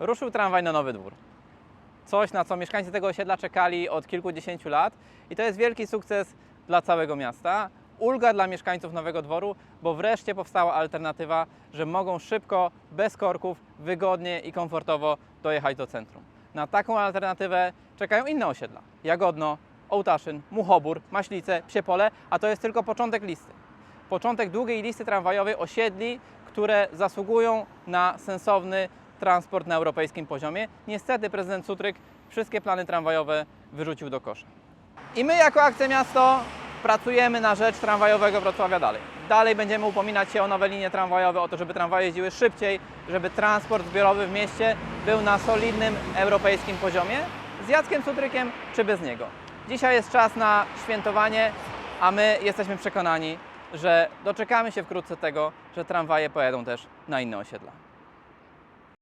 ruszył tramwaj na Nowy Dwór. Coś, na co mieszkańcy tego osiedla czekali od kilkudziesięciu lat i to jest wielki sukces dla całego miasta. Ulga dla mieszkańców Nowego Dworu, bo wreszcie powstała alternatywa, że mogą szybko, bez korków, wygodnie i komfortowo dojechać do centrum. Na taką alternatywę czekają inne osiedla. Jagodno, Ołtaszyn, Muchobór, Maślice, Psiepole, a to jest tylko początek listy. Początek długiej listy tramwajowej osiedli, które zasługują na sensowny transport na europejskim poziomie. Niestety prezydent Sutryk wszystkie plany tramwajowe wyrzucił do kosza. I my jako Akcja Miasto pracujemy na rzecz tramwajowego Wrocławia dalej. Dalej będziemy upominać się o nowe linie tramwajowe, o to, żeby tramwaje jeździły szybciej, żeby transport zbiorowy w mieście był na solidnym europejskim poziomie, z Jackiem Sutrykiem czy bez niego. Dzisiaj jest czas na świętowanie, a my jesteśmy przekonani, że doczekamy się wkrótce tego, że tramwaje pojadą też na inne osiedla.